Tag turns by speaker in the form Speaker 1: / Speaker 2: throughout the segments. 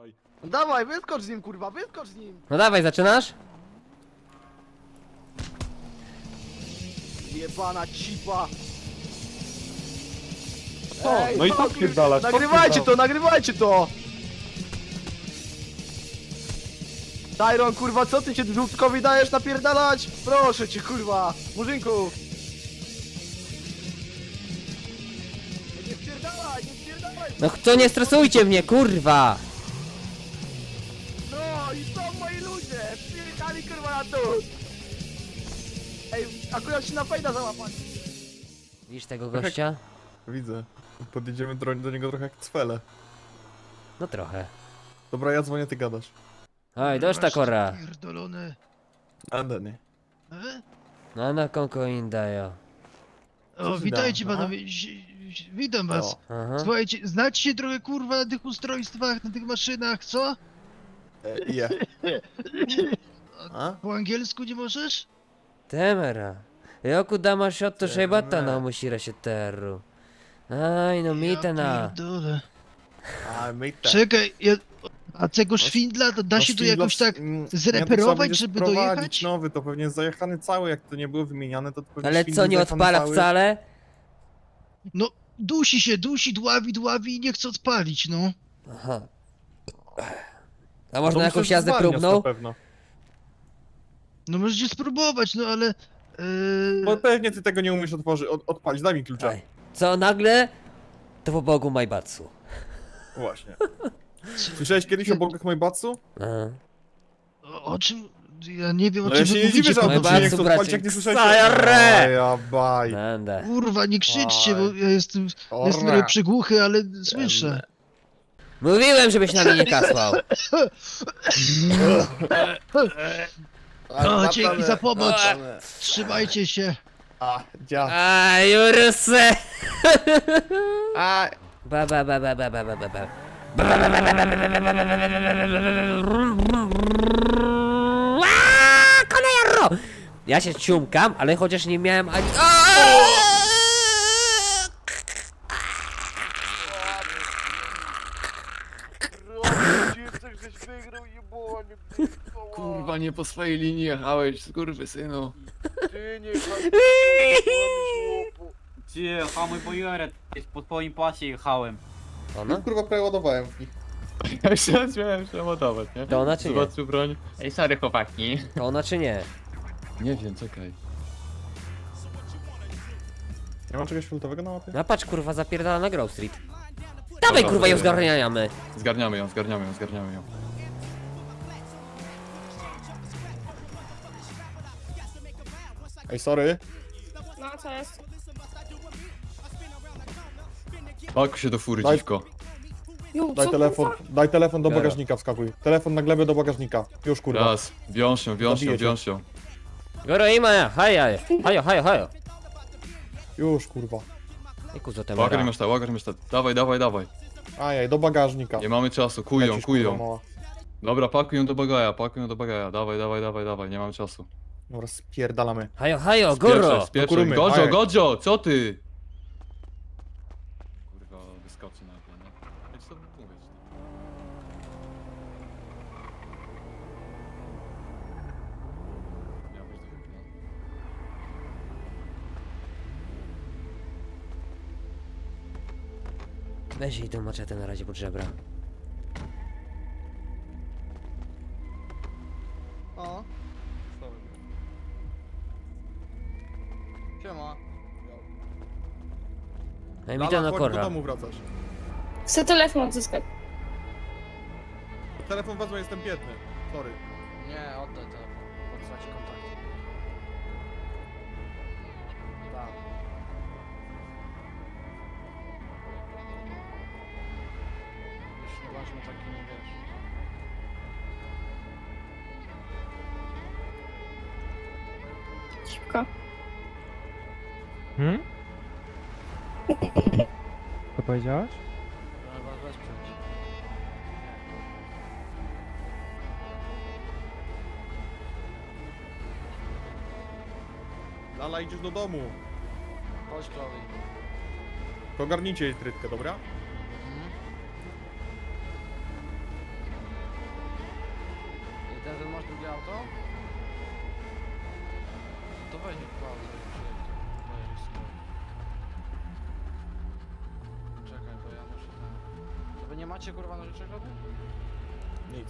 Speaker 1: Dawaj.
Speaker 2: Dawaj, wyskocz z nim, kurwa, wyskocz z nim!
Speaker 3: No dawaj, zaczynasz?
Speaker 2: Jebana cipa!
Speaker 1: Co?
Speaker 2: Ej,
Speaker 1: No i co
Speaker 2: kurwa,
Speaker 1: spierdalasz? Co
Speaker 2: Nagrywajcie to, nagrywajcie to! Tyron, kurwa, co ty się żółtkowi dajesz napierdalać? Proszę cię, kurwa, murzynku! Nie spierdalaj, nie spierdalaj!
Speaker 3: No to nie stresujcie mnie, kurwa!
Speaker 2: Tu! Ej, akurat się na fejda załapać!
Speaker 3: Widzisz tego gościa?
Speaker 1: Widzę. Podjedziemy do, do niego trochę jak cwele.
Speaker 3: No trochę.
Speaker 1: Dobra, ja dzwonię, ty gadasz.
Speaker 3: Oj, dość ta kora.
Speaker 4: Pierdolone.
Speaker 1: Ale nie.
Speaker 4: E?
Speaker 3: No na konko indajo.
Speaker 4: O,
Speaker 1: ci
Speaker 4: witajcie panowie, witam was.
Speaker 3: Aha.
Speaker 4: Słuchajcie, znacie się trochę kurwa na tych ustrojstwach, na tych maszynach, co?
Speaker 1: E, je. A?
Speaker 4: Po angielsku nie możesz?
Speaker 3: Temera. Joku dama shotto shebata
Speaker 1: Temera.
Speaker 3: na musira się terru. Aj, no mita na.
Speaker 4: pierdolę.
Speaker 1: A, my tak.
Speaker 4: Czekaj, ja... a tego szwindla to da się tu jakoś tak zreperować, żeby dojechać?
Speaker 1: nowy, to pewnie jest zajechany cały, jak to nie było wymieniane, to, to pewnie
Speaker 3: Ale co, nie
Speaker 1: zajechany
Speaker 3: odpala
Speaker 1: cały.
Speaker 3: wcale?
Speaker 4: No, dusi się, dusi, dławi, dławi i nie chce odpalić, no.
Speaker 3: Aha. A
Speaker 1: To
Speaker 3: można
Speaker 1: myślę,
Speaker 3: jakąś
Speaker 1: że
Speaker 3: jazdę próbną?
Speaker 1: Na pewno.
Speaker 4: No możecie spróbować, no ale...
Speaker 1: Bo
Speaker 4: Yy...
Speaker 1: pewnie ty tego nie umiesz otworzyć, od, odpalić, daj mi klucza.
Speaker 3: Aj. Co nagle? To po Bogu Majbatsu.
Speaker 1: Właśnie. Słyszałeś kiedyś o bogach Majbatsu?
Speaker 3: Aha.
Speaker 4: O, o czym... Ja nie wiem, o
Speaker 1: No
Speaker 4: czym
Speaker 1: ja się
Speaker 4: wy
Speaker 1: nie dziwię,
Speaker 4: mówicie,
Speaker 1: że
Speaker 3: Majbatsu,
Speaker 1: to nie chce odpalić,
Speaker 3: bracie.
Speaker 1: jak nie słyszałeś
Speaker 3: Ksajarre!
Speaker 1: A ja baj.
Speaker 4: Kurwa, nie krzyczcie, bo ja jestem, jestem
Speaker 1: Orra.
Speaker 4: trochę przygłuchy, ale słyszę.
Speaker 3: Mówiłem, żebyś na mnie nie kasłał.
Speaker 4: O, dzięki za pomoc. Trzymajcie się.
Speaker 1: A, dzia.
Speaker 3: A, Jurse!
Speaker 1: A,
Speaker 3: Ba, ba, ba, ba, ba, ba, ba, ba, ba. Ja się ciumkam, ale chociaż nie miałem ani...
Speaker 5: Kurwa, nie po swojej linii jechałeś, skurwysynu.
Speaker 6: Gdzie? Hamuj bojerę, po twoim pasie jechałem.
Speaker 3: Ona?
Speaker 1: kurwa prawie ładowałem w nich.
Speaker 5: Ja się miałem przeładować, nie?
Speaker 3: To ona czy nie?
Speaker 5: Zobaczył broń. Ej, sorry chłopaki.
Speaker 3: To ona czy nie?
Speaker 5: Nie wiem, czekaj.
Speaker 1: Nie ma czegoś fioltowego na mapie?
Speaker 3: No patrz kurwa, zapierdala na Grove Street. Dawaj kurwa, ją zgarniamy.
Speaker 5: Zgarniamy ją, zgarniamy ją, zgarniamy ją.
Speaker 1: Ej, sorry.
Speaker 7: No co jest?
Speaker 5: Się do fury,
Speaker 1: Daj-
Speaker 5: dziwko.
Speaker 7: Ju,
Speaker 1: Daj
Speaker 7: co,
Speaker 1: telefon, daj telefon do bagażnika wskakuj. Telefon na glebę do bagażnika. Już kurwa.
Speaker 5: Raz, wiąż ją, wiąż ją,
Speaker 1: Zabiję cię.
Speaker 5: wiąż ją.
Speaker 3: Goro ima, haja, hajo, hajo, hajo.
Speaker 1: Już kurwa.
Speaker 3: I kuzo
Speaker 5: Łagar
Speaker 3: temera.
Speaker 5: masz ta, łagar masz ta. Dawaj, dawaj, dawaj.
Speaker 1: Ajaj, do bagażnika.
Speaker 5: Nie mamy czasu, kuj ją,
Speaker 1: Lecisz,
Speaker 5: kuj
Speaker 1: kurwa,
Speaker 5: ją.
Speaker 1: mała.
Speaker 5: Dobra, pakuj ją do bagaja, pakuj ją do bagaja. Dawaj, dawaj, dawaj, dawaj, nie mamy czasu.
Speaker 1: Dobra, spierdalamy.
Speaker 3: Hajo, hajo, goro.
Speaker 5: spieprzaj.
Speaker 1: kurumy,
Speaker 5: Godzio, co ty? Kurwa, wyskoczy nagle, nie? Ja ci to mówię. że- Miał być do.
Speaker 3: Weź jej tą maczetę na razie pod żebra. Mi
Speaker 1: Lala,
Speaker 3: na
Speaker 1: chodź do
Speaker 3: korra.
Speaker 1: domu wracasz.
Speaker 7: Chcę telefon odzyskać.
Speaker 1: Telefon wezmę, jestem biedny. Sorry.
Speaker 2: Nie, oddaj telefon. Odsłać kontakt. Tak. Już nieważne taki nie wiesz.
Speaker 7: Szybko.
Speaker 8: Hmm? Powiedziałaś?
Speaker 2: Ale was wesprzeć.
Speaker 1: Lala, idziesz do domu.
Speaker 2: Chodź, Chloe.
Speaker 1: To ogarnijcie jej trytkę, dobra?
Speaker 2: Mhm. Denzel, masz drugie auto? To weź dwa auto macie kurwa nożyczek żadnych?
Speaker 1: Nic.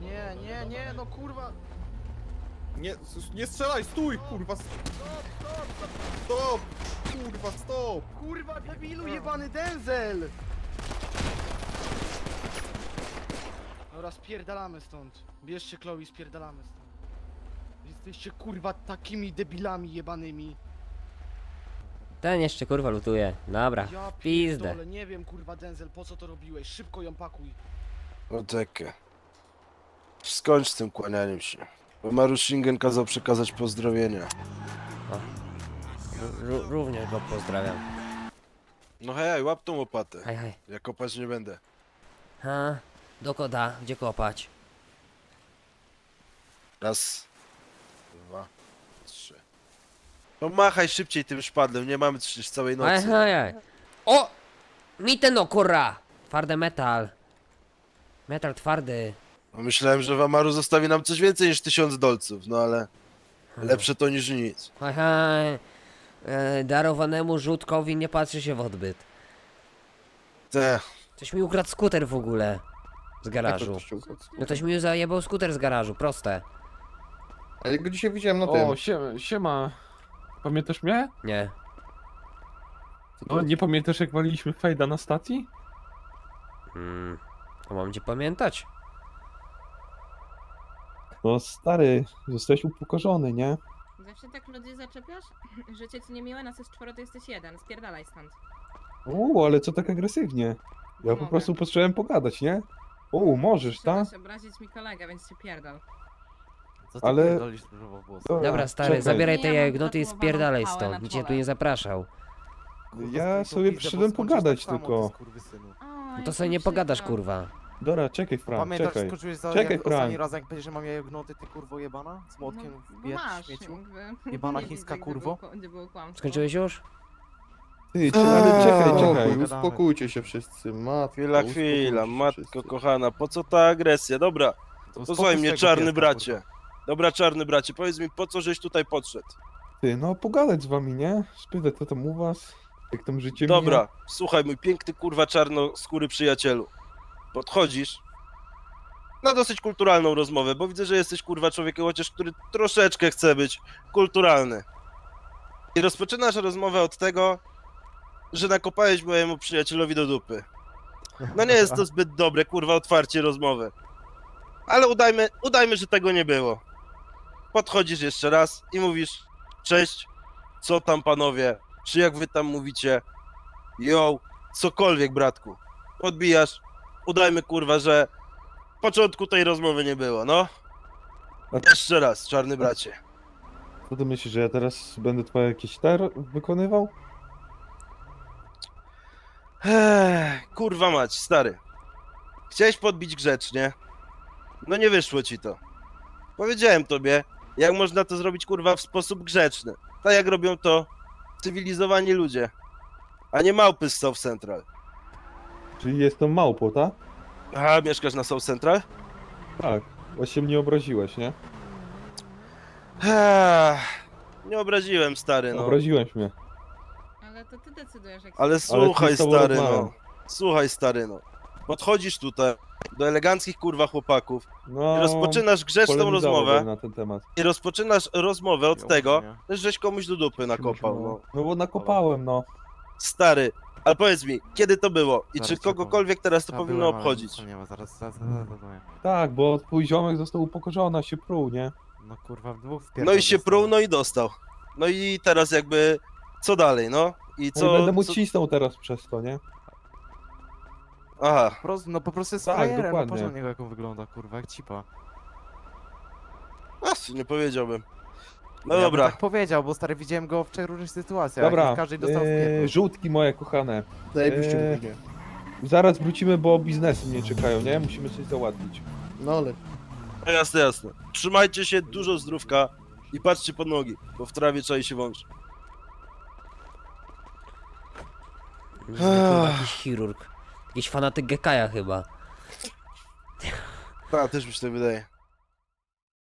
Speaker 2: Nie, nie, nie, no kurwa!
Speaker 1: Nie, s- nie strzelaj, stój, kurwa. s- Stop! Kurwa, stop!
Speaker 2: Kurwa, debilu jebany Denzel! Dobra, spierdalamy stąd. Bierzcie Chloe, spierdalamy stąd. Jesteście kurwa takimi debilami jebanymi.
Speaker 3: Ten jeszcze kurwa lutuje. Dobra,
Speaker 2: Ja
Speaker 3: pizdę.
Speaker 2: pierdolę, nie wiem kurwa Denzel, po co to robiłeś? Szybko ją pakuj.
Speaker 8: Poczekaj. Skończ z tym kłanianiem się. Bo Maruszingen kazał przekazać pozdrowienia.
Speaker 3: Również go pozdrawiam.
Speaker 8: No hej, łap tą łopatę.
Speaker 3: Hej, hej.
Speaker 8: Ja kopać nie będę.
Speaker 3: Ha, do koda, gdzie kopać?
Speaker 8: Raz, No machaj szybciej tym szpadlem, nie mamy przecież całej nocy.
Speaker 3: hej, hej. O! Mi ten no kurra! Twardy metal. Metal twardy.
Speaker 8: No myślałem, że w Amaru zostawi nam coś więcej niż tysiąc dolców, no ale lepsze to niż nic.
Speaker 3: Hej, hej. E, darowanemu rzutkowi nie patrzy się w odbyt.
Speaker 8: Te,
Speaker 3: Coś mi ukradł skuter w ogóle. Z garażu. No ktoś mi zajebał skuter z garażu, proste.
Speaker 1: A ja go dzisiaj widziałem na
Speaker 9: O, siema, siema. Pamiętasz mnie?
Speaker 3: Nie.
Speaker 9: O, nie pamiętasz jak waliliśmy fejda na stacji?
Speaker 3: Hmm. To mam cię pamiętać.
Speaker 9: No stary, zostałeś upokorzony, nie?
Speaker 10: Zawsze tak ludzi zaczepiasz? Życie ci niemiłe, nas jest czworo, to jesteś jeden. Spierdalaj stąd.
Speaker 9: Uuu, ale co tak agresywnie? Ja po
Speaker 10: Mogę.
Speaker 9: prostu potrzebowałem pogadać, nie? Uuu, możesz, tak?
Speaker 10: Chciałeś obrazić mi kolegę, więc się pierdol.
Speaker 9: Ale...
Speaker 3: Dobra, stary,
Speaker 9: czekaj.
Speaker 3: zabieraj te
Speaker 10: ja mam
Speaker 3: jagnoty i
Speaker 10: tatuowaną
Speaker 3: spierdalaj
Speaker 10: pałę
Speaker 3: stąd.
Speaker 10: na
Speaker 3: Nikt cię tu
Speaker 10: czole.
Speaker 3: nie zapraszał.
Speaker 9: Ja sobie przyszedłem pogadać tylko.
Speaker 3: No to sobie nie pogadasz, kurwa.
Speaker 9: Dobra, czekaj Frank, czekaj.
Speaker 11: za
Speaker 9: Czekaj,
Speaker 11: jak ostatni
Speaker 9: Frank.
Speaker 11: raz jak będziesz miał jagnoty, ty kurwo jebana? Z młotkiem w
Speaker 10: no,
Speaker 11: bierz,
Speaker 10: masz,
Speaker 11: śmieciu? Jebana chińska kurwo.
Speaker 10: było kłamstwo.
Speaker 3: Skończyłeś już?
Speaker 9: Ty, czy, ale czekaj, czekaj.
Speaker 11: uspokójcie
Speaker 1: się wszyscy, matko.
Speaker 8: chwila, chwila, matko kochana, po co ta agresja? Dobra, posłuchaj mnie, czarny bracie. Dobra, czarny bracie, powiedz mi, po co żeś tutaj podszedł?
Speaker 9: Ty, no pogadać z wami, nie? Spytać co tam u was? Jak tam życie
Speaker 8: Dobra, słuchaj, mój piękny kurwa czarnoskóry przyjacielu. Podchodzisz na dosyć kulturalną rozmowę, bo widzę, że jesteś kurwa człowiekiem, chociaż który troszeczkę chce być kulturalny. I rozpoczynasz rozmowę od tego, że nakopałeś mojemu przyjacielowi do dupy. No nie jest to zbyt dobre, kurwa, otwarcie rozmowy. Ale udajmy, udajmy, że tego nie było. Podchodzisz jeszcze raz i mówisz, cześć, co tam panowie, czy jak wy tam mówicie, yo, cokolwiek bratku. Podbijasz, udajmy kurwa, że początku tej rozmowy nie było, no.
Speaker 9: A-
Speaker 8: Jeszcze raz, czarny bracie.
Speaker 9: Co ty myślisz, że ja teraz będę twoje jakieś ter wykonywał?
Speaker 8: Ech, kurwa mać, stary. Chciałeś podbić grzecznie. No nie wyszło ci to. Powiedziałem tobie, jak można to zrobić kurwa w sposób grzeczny. Tak jak robią to cywilizowani ludzie. A nie małpy z South Central.
Speaker 9: Czyli jestem małpo, tak?
Speaker 8: A, mieszkasz na South Central?
Speaker 9: Tak. Właśnie mnie obraziłeś, nie?
Speaker 8: Ech, nie obraziłem, stary, no.
Speaker 9: Obraziłeś mnie.
Speaker 10: Ale to ty decydujesz, jak
Speaker 8: Ale
Speaker 9: Ale
Speaker 8: słuchaj,
Speaker 9: tobą
Speaker 8: stary,
Speaker 9: rozmawiam.
Speaker 8: no. Słuchaj, stary, no. Podchodzisz tutaj do eleganckich kurwa chłopaków
Speaker 9: No,
Speaker 8: i rozpoczynasz grzeczną rozmowę
Speaker 9: na ten temat.
Speaker 8: i rozpoczynasz rozmowę od tego, żeś komuś do dupy nakopał, no.
Speaker 9: No bo nakopałem, no.
Speaker 8: Stary, ale powiedz mi, kiedy to było i
Speaker 11: Zaraz
Speaker 8: czy
Speaker 11: ci powiem.
Speaker 8: kogokolwiek teraz to powinno obchodzić?
Speaker 11: Nie ma, zaraz, zaraz, zaraz, zaraz.
Speaker 9: Tak, bo twój ziomek został upokorzony, a się pruł, nie?
Speaker 11: No kurwa, w dwóch
Speaker 8: No i się pruł, no i dostał. No i teraz jakby, co dalej, no? I
Speaker 9: Co?
Speaker 8: co?
Speaker 9: No i będę mu
Speaker 8: co...
Speaker 9: cisnął teraz przez to, nie?
Speaker 8: Aha,
Speaker 11: Prost, no po prostu jest
Speaker 9: Tak,
Speaker 11: frajerem, no
Speaker 9: dokładnie.
Speaker 11: na niego jak on wygląda, kurwa, jak cipa.
Speaker 8: a, nie powiedziałbym. No
Speaker 11: ja bym
Speaker 8: dobra,
Speaker 11: tak powiedział, bo stary, widziałem go w trzech różnych sytuacjach i
Speaker 9: Dobra,
Speaker 11: w każdej dostał eee,
Speaker 9: żółtki moje kochane.
Speaker 1: Zajebiście
Speaker 9: Eee,
Speaker 1: mówię.
Speaker 9: Zaraz wrócimy, bo biznesy mnie czekają, nie? Musimy coś załatwić.
Speaker 1: No ale...
Speaker 8: No jasne, jasne. Trzymajcie się, dużo zdrówka i patrzcie pod nogi, bo w trawie czai się wąż.
Speaker 3: Jakiś chirurg. Jakiś fanatyk Gekaja chyba.
Speaker 8: A, też mi się tak wydaje.